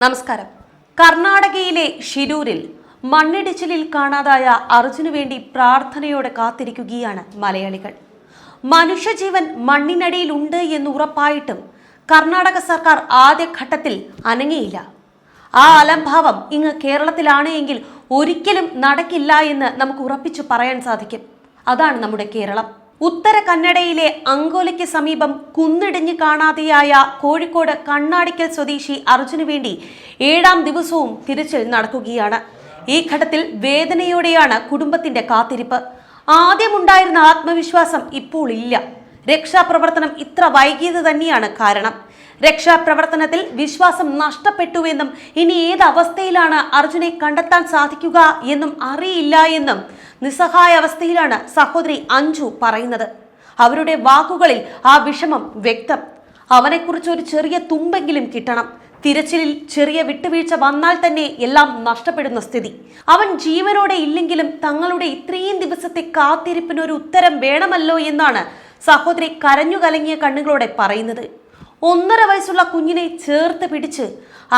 നമസ്കാരം. കർണാടകയിലെ ഷിരൂരിൽ മണ്ണിടിച്ചിലിൽ കാണാതായ അർജുനു വേണ്ടി പ്രാർത്ഥനയോടെ കാത്തിരിക്കുകയാണ് മലയാളികൾ. മനുഷ്യജീവൻ മണ്ണിനടിയിലുണ്ട് എന്ന് ഉറപ്പായിട്ടും കർണാടക സർക്കാർ ആദ്യഘട്ടത്തിൽ അനങ്ങിയില്ല. ആ അലംഭാവം ഇങ്ങ് കേരളത്തിലാണ് എങ്കിൽ ഒരിക്കലും നടക്കില്ല എന്ന് നമുക്ക് ഉറപ്പിച്ചു പറയാൻ സാധിക്കും. അതാണ് നമ്മുടെ കേരളം. ഉത്തര കന്നഡയിലെ അങ്കോലയ്ക്ക് സമീപം കുന്നിടിഞ്ഞ് കാണാതെയായ കോഴിക്കോട് കണ്ണാടിക്കൽ സ്വദേശി അർജുന് വേണ്ടി ഏഴാം ദിവസവും തിരച്ചിൽ നടക്കുകയാണ്. ഈ ഘട്ടത്തിൽ വേദനയോടെയാണ് കുടുംബത്തിന്റെ കാത്തിരിപ്പ്. ആദ്യമുണ്ടായിരുന്ന ആത്മവിശ്വാസം ഇപ്പോൾ ഇല്ല. രക്ഷാപ്രവർത്തനം ഇത്ര വൈകിയത് തന്നെയാണ് കാരണം. രക്ഷാപ്രവർത്തനത്തിൽ വിശ്വാസം നഷ്ടപ്പെട്ടുവെന്നും ഇനി ഏത് അവസ്ഥയിലാണ് അർജുനെ കണ്ടെത്താൻ സാധിക്കുക എന്നും അറിയില്ല എന്നും നിസ്സഹായ അവസ്ഥയിലാണ് സഹോദരി അഞ്ജു പറയുന്നത്. അവരുടെ വാക്കുകളിൽ ആ വിഷമം വ്യക്തം. അവനെക്കുറിച്ച് ഒരു ചെറിയ തുമ്പെങ്കിലും കിട്ടണം. തിരച്ചിലിൽ ചെറിയ വിട്ടുവീഴ്ച വന്നാൽ തന്നെ എല്ലാം നഷ്ടപ്പെടുന്ന സ്ഥിതി. അവൻ ജീവനോടെ ഇല്ലെങ്കിലും തങ്ങളുടെ ഇത്രയും ദിവസത്തെ കാത്തിരിപ്പിനൊരു ഉത്തരം വേണമല്ലോ എന്നാണ് സഹോദരി കരഞ്ഞു കലങ്ങിയ കണ്ണുകളോടെ പറയുന്നത്. ഒന്നര വയസ്സുള്ള കുഞ്ഞിനെ ചേർത്ത് പിടിച്ച്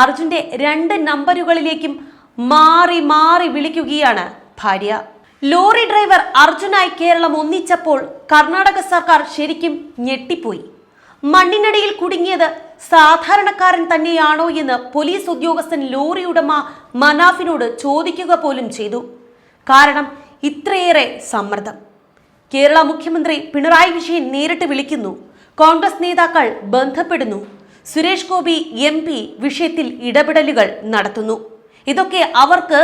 അർജുന്റെ രണ്ട് നമ്പറുകളിലേക്കും മാറി മാറി വിളിക്കുകയാണ് ഭാര്യ. ലോറി ഡ്രൈവർ അർജുനായി കേരളം ഒന്നിച്ചപ്പോൾ കർണാടക സർക്കാർ ശരിക്കും ഞെട്ടിപ്പോയി. മണ്ണിനടിയിൽ കുടുങ്ങിയത് സാധാരണക്കാരൻ തന്നെയാണോ എന്ന് പോലീസ് ഉദ്യോഗസ്ഥൻ ലോറി ഉടമ മനാഫിനോട് ചോദിക്കുക പോലും ചെയ്തു. കാരണം ഇത്രയേറെ സമ്മർദ്ദം. കേരള മുഖ്യമന്ത്രി പിണറായി വിജയൻ നേരിട്ട് വിളിക്കുന്നു. കോൺഗ്രസ് നേതാക്കൾ ബന്ധപ്പെടുന്നു. സുരേഷ് ഗോപി എം പി വിഷയത്തിൽ ഇടപെടലുകൾ നടത്തുന്നു. ഇതൊക്കെ അവർക്ക്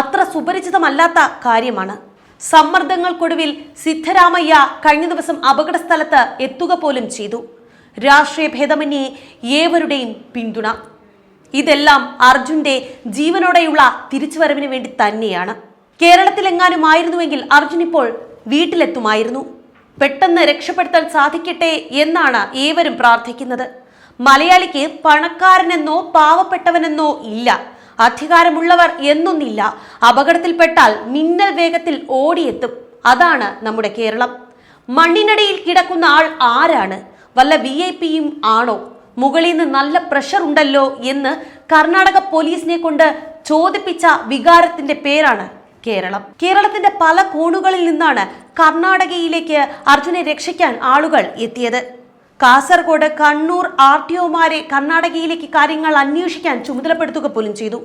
അത്ര സുപരിചിതമല്ലാത്ത കാര്യമാണ്. സമ്മർദ്ദങ്ങൾക്കൊടുവിൽ സിദ്ധരാമയ്യ കഴിഞ്ഞ ദിവസം അപകട സ്ഥലത്ത് എത്തുക പോലും ചെയ്തു. രാഷ്ട്രീയ ഭേദമന്യേ ഏവരുടെയും പിന്തുണ. ഇതെല്ലാം അർജുന്റെ ജീവനോടെയുള്ള തിരിച്ചുവരവിന് വേണ്ടി തന്നെയാണ്. കേരളത്തിലെങ്ങാനും ആയിരുന്നുവെങ്കിൽ അർജുൻ ഇപ്പോൾ വീട്ടിലെത്തുമായിരുന്നു. പെട്ടെന്ന് രക്ഷപ്പെടുത്താൻ സാധിക്കട്ടെ എന്നാണ് ഏവരും പ്രാർത്ഥിക്കുന്നത്. മലയാളിക്ക് പണക്കാരനെന്നോ പാവപ്പെട്ടവനെന്നോ ഇല്ല. അധികാരമുള്ളവർ എന്നൊന്നില്ല. അപകടത്തിൽപ്പെട്ടാൽ മിന്നൽ വേഗത്തിൽ ഓടിയെത്തും. അതാണ് നമ്മുടെ കേരളം. മണ്ണിനടിയിൽ കിടക്കുന്ന ആൾ ആരാണ്? വല്ല വി ഐ പിയും ആണോ? മുകളിൽ നിന്ന് നല്ല പ്രഷർ ഉണ്ടല്ലോ എന്ന് കർണാടക പോലീസിനെ കൊണ്ട് ചോദിപ്പിച്ച വികാരത്തിന്റെ പേരാണ് കേരളം. കേരളത്തിന്റെ പല കോണുകളിൽ നിന്നാണ് കർണാടകയിലേക്ക് അർജുനെ രക്ഷിക്കാൻ ആളുകൾ എത്തിയത്. കാസർഗോഡ് കണ്ണൂർ ആർ ടി ഒമാരെ കർണാടകയിലേക്ക് കാര്യങ്ങൾ അന്വേഷിക്കാൻ ചുമതലപ്പെടുത്തുക പോലും ചെയ്തു.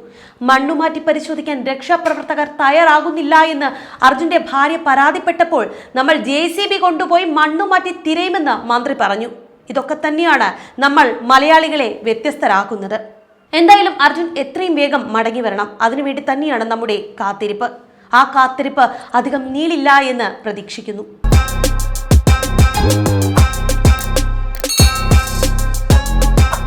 മണ്ണുമാറ്റി പരിശോധിക്കാൻ രക്ഷാപ്രവർത്തകർ തയ്യാറാകുന്നില്ല എന്ന് അർജുന്റെ ഭാര്യ പരാതിപ്പെട്ടപ്പോൾ നമ്മൾ ജെ സി ബി കൊണ്ടുപോയി മണ്ണുമാറ്റി തിരയുമെന്ന് മന്ത്രി പറഞ്ഞു. ഇതൊക്കെ തന്നെയാണ് നമ്മൾ മലയാളികളെ വ്യത്യസ്തരാക്കുന്നത്. എന്തായാലും അർജുൻ എത്രയും വേഗം മടങ്ങി വരണം. അതിനുവേണ്ടി തന്നെയാണ് നമ്മുടെ കാത്തിരിപ്പ്. ആ കാത്തിരിപ്പ് അധികം നീളില്ല എന്ന് പ്രതീക്ഷിക്കുന്നു.